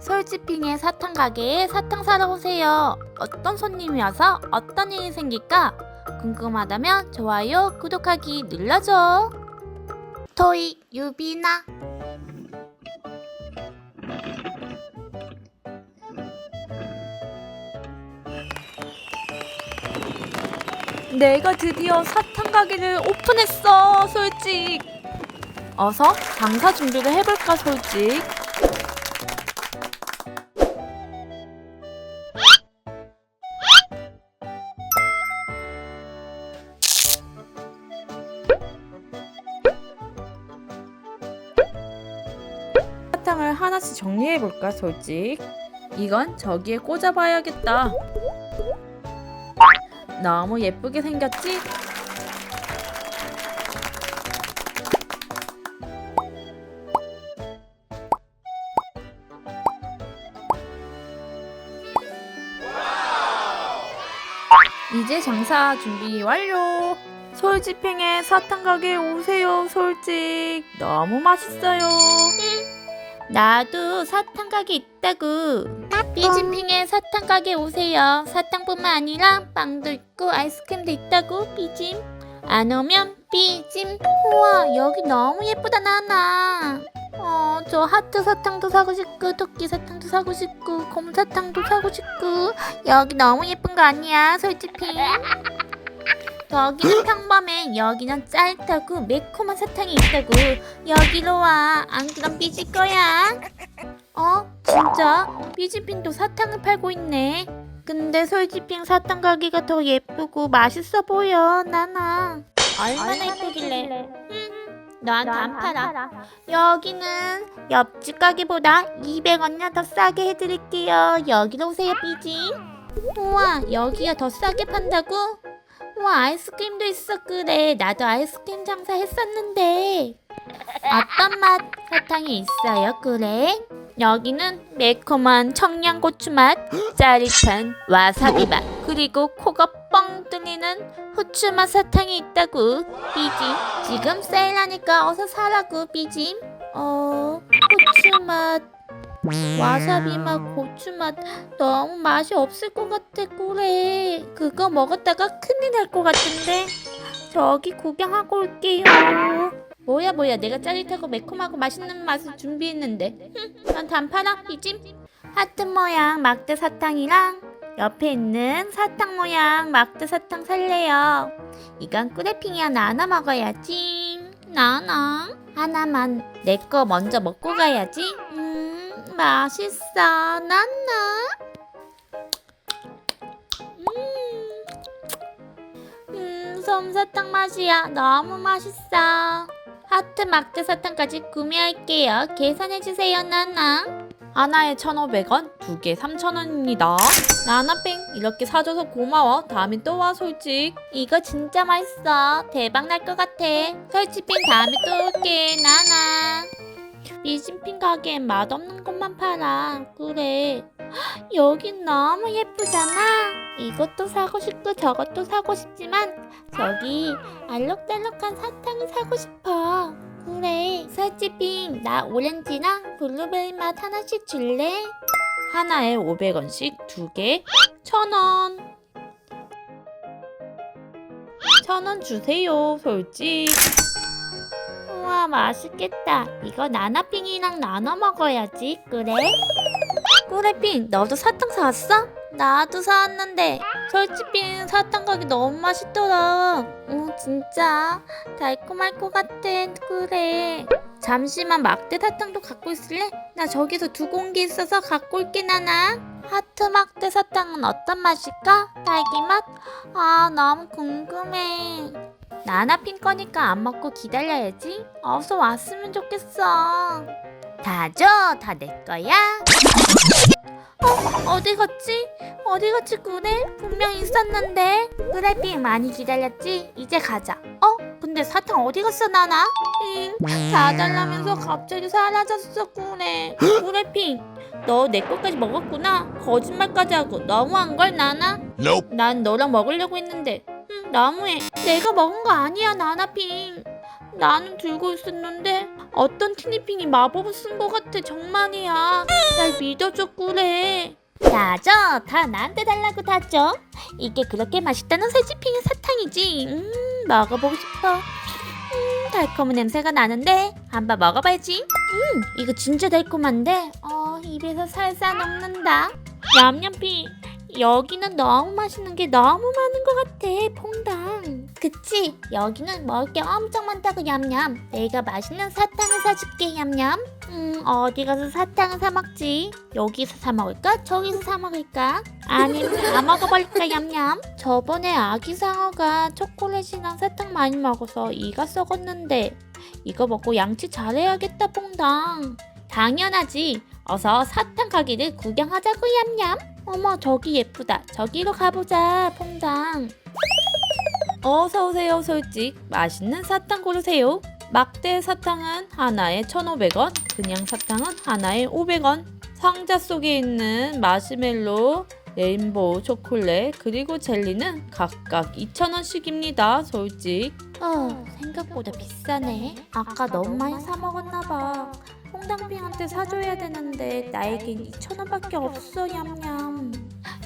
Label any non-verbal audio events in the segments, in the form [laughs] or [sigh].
솔지핑의 사탕 가게에 사탕 사러 오세요. 어떤 손님이 와서 어떤 일이 생길까? 궁금하다면 좋아요, 구독하기 눌러줘. 토이 유비나 내가 드디어 사탕 가게를 오픈했어, 솔직. 어서 장사 준비를 해볼까, 솔직. 정리해볼까, 솔직. 이건 저기에 꽂아봐야겠다. 너무 예쁘게 생겼지? 이제 장사 준비 완료. 솔지팽에 사탕 가게 오세요, 솔직. 너무 맛있어요. 나도 사탕 가게 있다고. 삐진핑에 사탕 가게 오세요. 사탕뿐만 아니라 빵도 있고 아이스크림도 있다고. 삐짐. 안 오면 삐짐. 우와 여기 너무 예쁘다 나나. 어, 저 하트 사탕도 사고 싶고 토끼 사탕도 사고 싶고 곰 사탕도 사고 싶고 여기 너무 예쁜 거 아니야 솔직히 여기는 평범해 여기는 짜릿하고 매콤한 사탕이 있다고 여기로 와안 그럼 삐질 거야 어 진짜 삐지핑도 사탕을 팔고 있네 근데 솔지핑 사탕 가게가 더 예쁘고 맛있어 보여 나나 얼마나 예쁘길래 너한테 안 팔아 여기는 옆집 가게보다 200원이나 더 싸게 해드릴게요. 여기로 오세요, 삐지. 우와, 여기가 더 싸게 판다고? 우와, 아이스크림도 있어, 그래. 나도 아이스크림 장사 했었는데. 어떤 맛 사탕이 있어요, 그래? 여기는 매콤한 청양고추 맛, 짜릿한 와사비 맛, 그리고 코가 뻥 뚫리는 후추 맛 사탕이 있다고. 삐짐, 지금 세일하니까 어서 사라고, 삐짐. 어, 후추 맛, 와사비 맛, 고추 맛 너무 맛이 없을 것 같아, 그래. 그거 먹었다가 큰일 날 것 같은데. 저기 구경하고 올게요. 뭐야 뭐야. 내가 짜릿하고 매콤하고 맛있는 맛을 준비했는데. 넌 단파랑 삐짐 하트 모양 막대 사탕이랑 옆에 있는 사탕 모양 막대 사탕 살래요. 이건 꾸레핑이야 나나 먹어야지. 나나. 하나만 내 거 먼저 먹고 가야지. 음 맛있어. 나나. 음, 음 솜사탕 맛이야. 너무 맛있어 하트 막대 사탕까지 구매할게요. 계산해주세요, 나나. 하나에 1,500원, 두 개 3,000원입니다. 나나뺑, 이렇게 사줘서 고마워. 다음에 또 와, 솔직. 이거 진짜 맛있어. 대박 날 것 같아. 솔직빙 다음에 또 올게, 나나. 미진핑 가게엔 맛없는 것만 팔아. 그래. 헉, 여긴 너무 예쁘잖아. 이것도 사고 싶고 저것도 사고 싶지만 저기 알록달록한 사탕을 사고 싶어. 그래. 살찌빙, 나 오렌지랑 블루베리 맛 하나씩 줄래? 하나에 500원씩 두 개, 1000원. 1000원 주세요, 솔직. 우와, 맛있겠다. 이거 나나핑이랑 나눠 먹어야지, 그래? 꾸레핑, 너도 사탕 사왔어? 나도 사왔는데 솔직히 사탕 가게 너무 맛있더라. 어, 진짜 달콤할 것 같아. 그래. 잠시만 막대 사탕도 갖고 있을래? 나 저기서 두 공기 있어서 갖고 올게 나나. 하트 막대 사탕은 어떤 맛일까? 딸기 맛? 아 너무 궁금해. 나나 핀 거니까 안 먹고 기다려야지. 어서 왔으면 좋겠어. 다 줘, 다 내 거야. 어, 어디 갔지? 어디 갔지 그래? 분명 있었는데 그래핑 많이 기다렸지? 이제 가자 어? 근데 사탕 어디 갔어 나나? 잉 사달라면서 갑자기 사라졌어 그래 그래핑 너내 것까지 먹었구나 거짓말까지 하고 너무한 걸 나나? Nope. 난 너랑 먹으려고 했는데 응, 너무해 내가 먹은 거 아니야 나나핑 나는 들고 있었는데 어떤 티니핑이 마법을 쓴 것 같아 정말이야 날 믿어줘 꾸래 다져 다 나한테 달라고 다져 이게 그렇게 맛있다는 새지핑의 사탕이지. 음 먹어보고 싶어. 음 달콤한 냄새가 나는데 한번 먹어봐야지. 음 이거 진짜 달콤한데? 어 입에서 살살 녹는다. 얌얌피 여기는 너무 맛있는 게 너무 많은 것 같아 퐁당. 그치? 여기는 먹을 게 엄청 많다고 얌얌 내가 맛있는 사탕을 사줄게 얌얌 음 어디 가서 사탕을 사 먹지? 여기서 사 먹을까? 저기서 사 먹을까? 아니면 다 [laughs] 먹어버릴까? 얌얌 저번에 아기 상어가 초콜릿이랑 사탕 많이 먹어서 이가 썩었는데 이거 먹고 양치 잘해야겠다 퐁당. 당연하지. 어서 사탕 가게를 구경하자고 얌얌 어머 저기 예쁘다. 저기로 가보자 퐁당. 어서 오세요 솔직. 맛있는 사탕 고르세요 막대 사탕은 하나에 1,500원 그냥 사탕은 하나에 500원. 상자 속에 있는 마시멜로 레인보우 초콜릿 그리고 젤리는 각각 2,000원씩입니다 솔직. 어 생각보다 비싸네. 아까 너무 많이 사 먹었나 봐. 홍당핑한테 사줘야 되는데 나에겐 2,000원밖에 없어 얌얌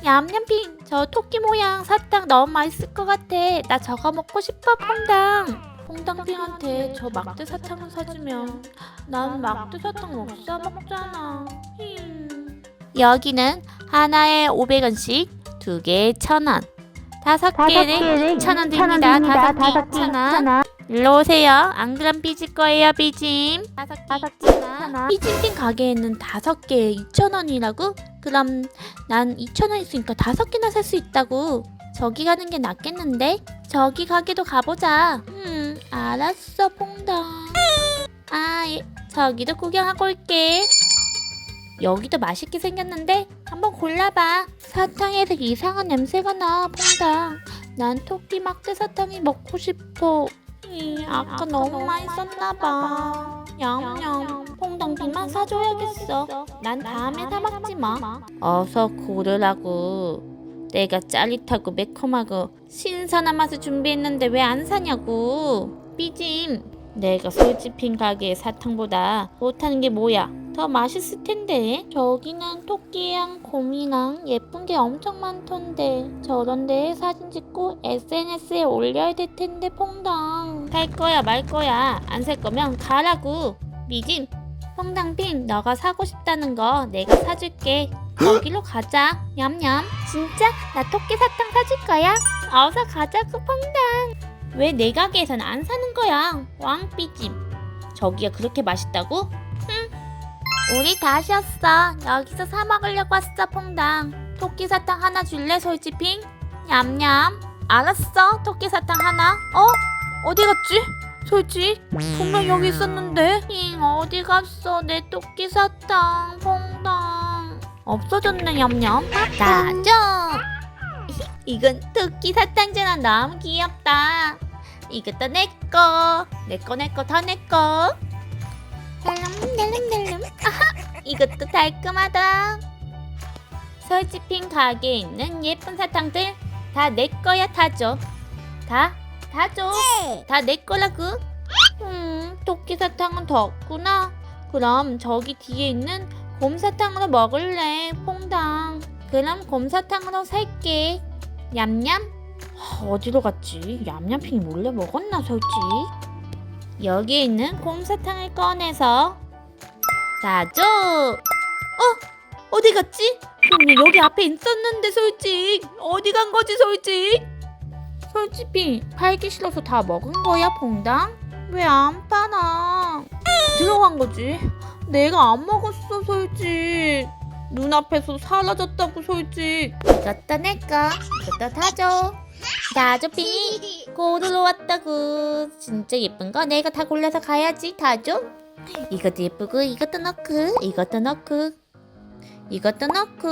얌얌핑 저 토끼 모양 사탕 너무 맛있을 것 같아. 나 저거 먹고 싶어 퐁당 퐁당핑한테 저 막대 사탕을 사주면 난 막대 사탕 못 사 먹잖아 힝. 여기는 하나에 500원씩 두 개에 1,000원 다섯 개는 2,000원 드립니다 다섯 개 2,000원 일로 오세요. 안 그럼 삐질 거예요, 삐짐. 다섯 개 있잖아. 삐짐핑 가게에는 다섯 개에 2,000원이라고? 그럼 난 2,000원 있으니까 다섯 개나 살 수 있다고. 저기 가는 게 낫겠는데? 저기 가게도 가보자. 음, 알았어, 퐁당. 아, 예, 저기도 구경하고 올게. 여기도 맛있게 생겼는데 한번 골라봐. 사탕에서 이상한 냄새가 나, 퐁당. 난 토끼 막대 사탕이 먹고 싶어. 이, 아까 너무 많이 썼나봐. 얌얌, 퐁당 비만 사줘야겠어. 난 다음에 사 먹지 마. 어서 고르라고. 내가 짜릿하고 매콤하고 신선한 맛을 준비했는데 왜 안 사냐고. 삐짐, 내가 솔직핀 가게의 사탕보다 못하는 게 뭐야? 더 맛있을 텐데. 저기는 토끼랑 곰이랑 예쁜 게 엄청 많던데. 저런 데에 사진 찍고 SNS에 올려야 될 텐데 퐁당. 살 거야 말 거야. 안 살 거면 가라고. 미진. 퐁당핑 너가 사고 싶다는 거 내가 사줄게. 거기로 가자. 냠냠. 진짜? 나 토끼 사탕 사줄 거야. 어서 가자고 퐁당. 왜 내 가게에선 안 사는 거야? 왕삐짐. 저기가 그렇게 맛있다고? 우리 다시 왔어. 여기서 사 먹으려고 왔어, 퐁당. 토끼 사탕 하나 줄래, 솔지핑? 냠냠. 알았어, 토끼 사탕 하나. 어? 어디 갔지? 솔지? 분명 여기 있었는데. 잉, 어디 갔어, 내 토끼 사탕, 퐁당. 없어졌네, 냠냠. 나죠. 이건 토끼 사탕잖아. 너무 귀엽다. 이것도 내 거. 내 거, 내 거, 다내 거. 달름달름달름 아하 이것도 달콤하다 설지핀 가게에 있는 예쁜 사탕들 다내 거야 다줘 다? 다줘 다 내 거라고 음 토끼 사탕은 더 없구나 그럼 저기 뒤에 있는 곰사탕으로 먹을래 퐁당 그럼 곰사탕으로 살게 하, 어디로 갔지 얌얌핑이 몰래 먹었나 솔직 여기에 있는 곰사탕을 꺼내서 놔줘. 어? 어디 갔지? 분명 여기 앞에 있었는데 솔직 어디 간 거지 솔직? 솔직히 팔기 싫어서 다 먹은 거야 봉당? 왜 안 파나? 들어간 거지. 내가 안 먹었어 솔직. 눈앞에서 사라졌다고 솔직. 이것도 내꺼. 이것도 다줘. 다줘 핑이. 고르러 왔다고 진짜 예쁜 거 내가 다 골라서 가야지 다줘 이것도 예쁘고 이것도 넣고 이것도 넣고 이것도 넣고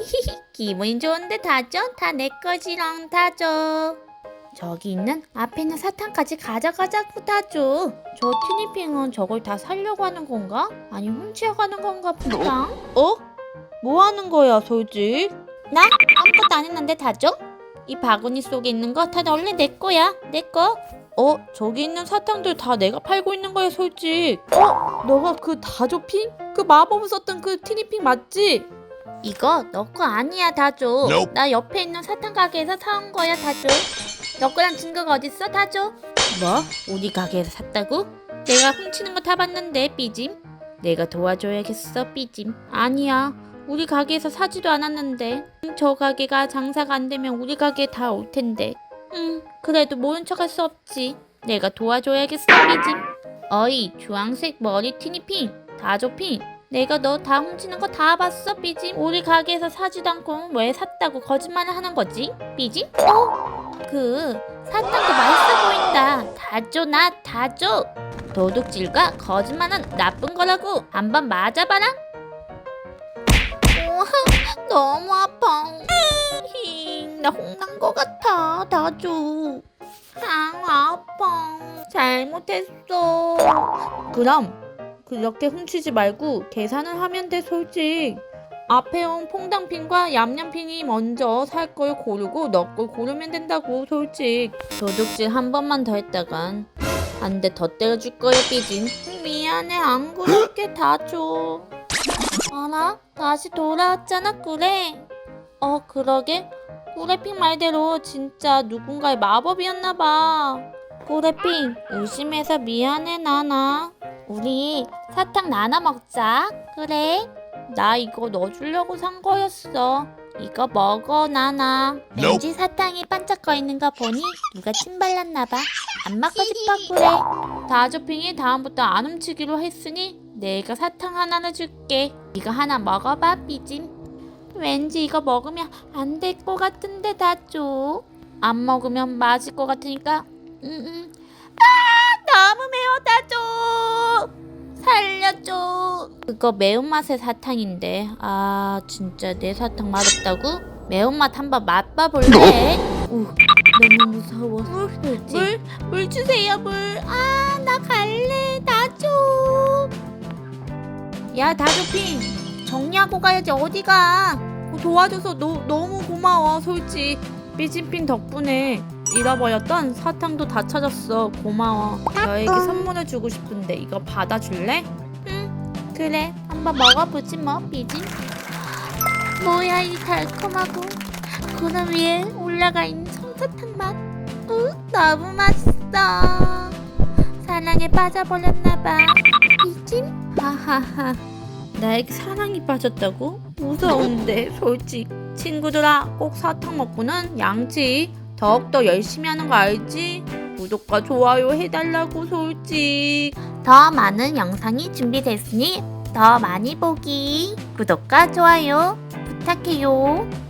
히히 기분이 좋은데 다줘 다내 거지랑 다줘 저기 있는 앞에 있는 사탕까지 가져가자고 다줘 저 티니핑은 저걸 다 살려고 하는 건가? 아니 훔쳐가는 건가 보다 어? 뭐 하는 거야 솔직? 나 아무것도 안 했는데 다줘? 이 바구니 속에 있는 거 다 원래 내 거야. 내 거. 어 저기 있는 사탕들 다 내가 팔고 있는 거야 솔직 어 너가 그 다조핑? 그 마법을 썼던 그 티니핑 맞지? 이거 너 거 아니야 다조 Nope. 나 옆에 있는 사탕 가게에서 사온 거야 다조 너 거랑 증거가 어딨어 다조? 뭐? 우리 가게에서 샀다고? 내가 훔치는 거 다 봤는데 삐짐. 내가 도와줘야겠어 삐짐. 아니야. 우리 가게에서 사지도 않았는데. 음, 저 가게가 장사가 안 되면 우리 가게에 다 올 텐데. 음 그래도 모른 척 할 수 없지. 내가 도와줘야겠어 삐짐. 어이 주황색 머리 티니핑 다조핑 내가 너 다 훔치는 거 다 봤어 삐짐 우리 가게에서 사지도 않고 왜 샀다고 거짓말을 하는 거지 삐짐? 어? 그 사탕도 맛있어 보인다. 다 줘 나 다 줘. 도둑질과 거짓말은 나쁜 거라고. 한번 맞아봐라. 너무 아파. 힝, 나 혼난 거 같아. 다 줘. 아 아파. 잘못했어. 그럼 그렇게 훔치지 말고 계산을 하면 돼 솔직. 앞에 온 퐁당핑과 얌얌핑이 먼저 살 걸 고르고 너 걸 고르면 된다고 솔직. 도둑질 한 번만 더 했다간 한대더 때려줄 거야 삐진. 미안해 안 그럴게 다 줘. 알아? 다시 돌아왔잖아 그래 어 그러게? 꾸레핑 말대로 진짜 누군가의 마법이었나봐 꾸레핑 의심해서 미안해 나나. 우리 사탕 나눠 먹자. 그래? 나 이거 넣어주려고 산 거였어. 이거 먹어 나나. 왠지 사탕이 반짝거리는 거 보니 누가 침 발랐나 봐. 안 먹고 싶어 그래. 다조핑이 다음부터 안 훔치기로 했으니 내가 사탕 하나를 줄게. 이거 하나 먹어봐 삐짐. 왠지 이거 먹으면 안 될 것 같은데 다조 안 먹으면 맞을 것 같으니까 음음 아 너무 매워 다조 살려줘. 그거 매운맛의 사탕인데. 아 진짜 내 사탕 맛없다고? 매운맛 한번 맛봐볼래? 우 너무 무서워. 물, 물, 물 주세요 물아 나 갈래. 나줘. 야 다조핑 정리하고 가야지. 어디가? 도와줘서 너, 너무 고마워 솔직 삐진핀 덕분에 잃어버렸던 사탕도 다 찾았어. 고마워. 너에게 선물을 주고 싶은데 이거 받아줄래? 응 그래. 한번 먹어보지 뭐 삐진 뭐야 이 달콤하고 구름 위에 올라가 있는 솜사탕 맛. 우, 너무 맛있어. 사랑에 빠져버렸나봐. 삐진 하하하. 나에게 사랑이 빠졌다고? 무서운데 솔직 친구들아 꼭 사탕 먹고는 양치 더욱더 열심히 하는 거 알지? 구독과 좋아요 해달라고 솔직. 더 많은 영상이 준비됐으니 더 많이 보기. 구독과 좋아요 부탁해요